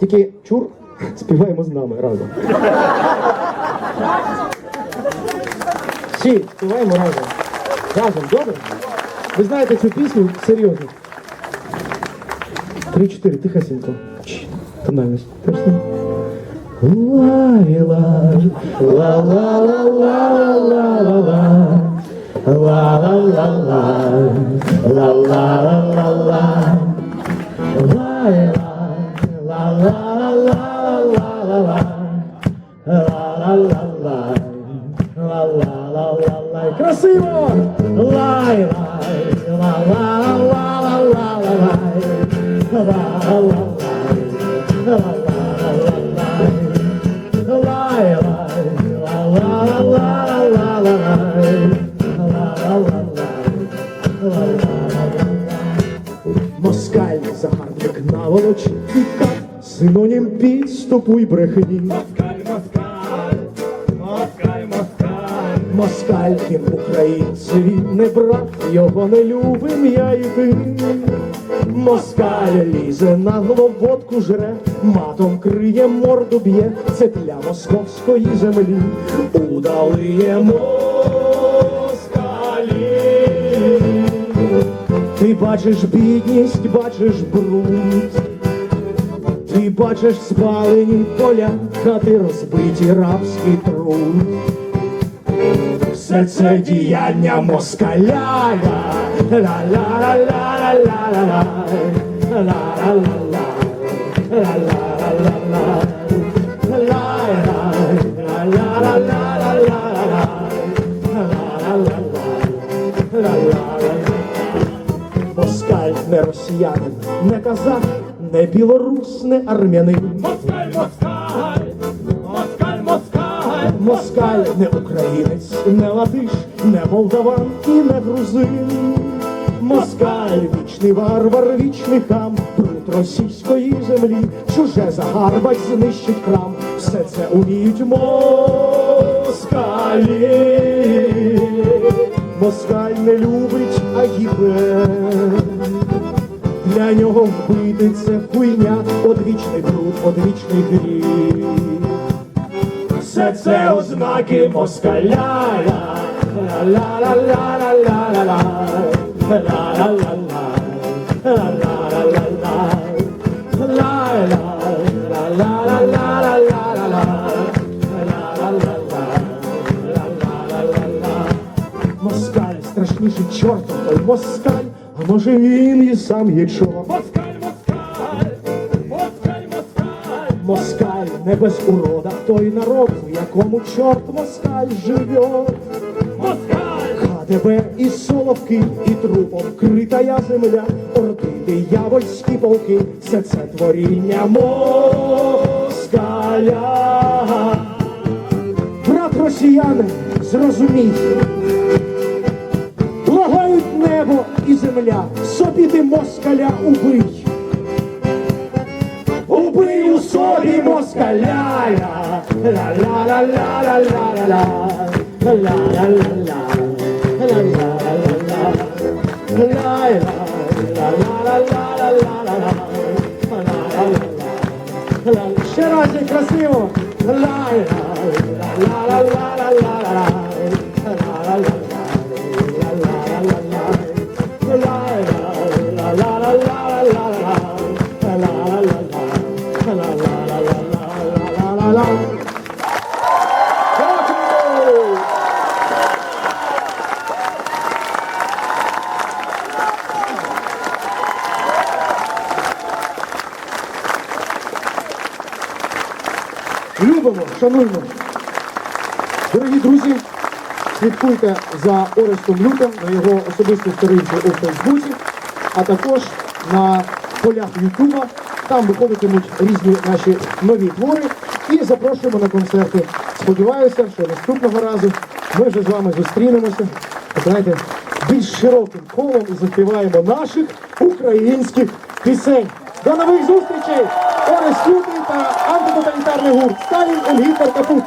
Тільки чур співаємо з нами разом. Всі співаємо разом. Разом, добре? Ви знаєте цю пісню серйозно. Три-чотири, тихесенько. Чш, Тональність. Теж сам. Лай-лай, ла-ла-ла-ла-ла-ла-ла. Ла-ла-ла-ла, ла-ла-ла-ла-ла. Лай-лай, ла-ла-ла-ла-ла-ла-ла. Ла-ла-ла-лай, ла-ла-ла-ла-лай. Красиво! Лай-лай, ла-ла-ла-ла-ла-ла-лай. Ла-ла-лай, ла-ла-ла-ла-лай. Лай-лай, ла-ла-ла-ла-ла-лай. Ла-ла-ла-лай. синонім підступу й брехні. Москаль, москаль, москаль, москаль. Москаль він українцеві не брат, його не любим я і ти. Москаль лізе на глободку жре, матом криє, морду б'є, це для московської землі. Удалиє москалі. Ти бачиш бідність, бачиш бруд. Бачиш спалені поля, хати розбиті рабський труд. Все це діяння москаля. Москаль не росіянин, не казах, не білорус, не армянин. Москаль, москаль, москаль, москаль. Москаль не українець, не латиш, не молдаван і не грузин. Москаль вічний варвар, вічний хам, бруд російської землі, чуже загарбать, знищить храм. Все це уміють москалі. Москаль не любить а агібе. Для нього вбити це хуйня, одвічний бруд, одвічний гріх. Все це ознаки москаля. Москаль страшніший чорта, той москаль, може він і сам є чорт. Москаль, москаль, москаль, москаль. Москаль не без урода, той народ, в якому чорт москаль живе. Москаль, КДБ і соловки, і трупом критая земля, орди диявольські полки, все це творіння москаля. Брат росіянин, зрозумій, земля, собі ти москаля убий. Убий у собі москаля. Ще раз красиво. Любимо, шануємо. Дорогі друзі, слідкуйте за Орестом Лютим на його особистій сторінці у Фейсбуці, а також на полях Ютуба. Там виходитимуть різні наші нові твори і запрошуємо на концерти. Сподіваюся, що наступного разу ми вже з вами зустрінемося. Знаєте, більш широким колом і заспіваємо наших українських пісень. До нових зустрічей! Орес Лютий та антитоталітарний гурт Сталін Ольгітер Капут.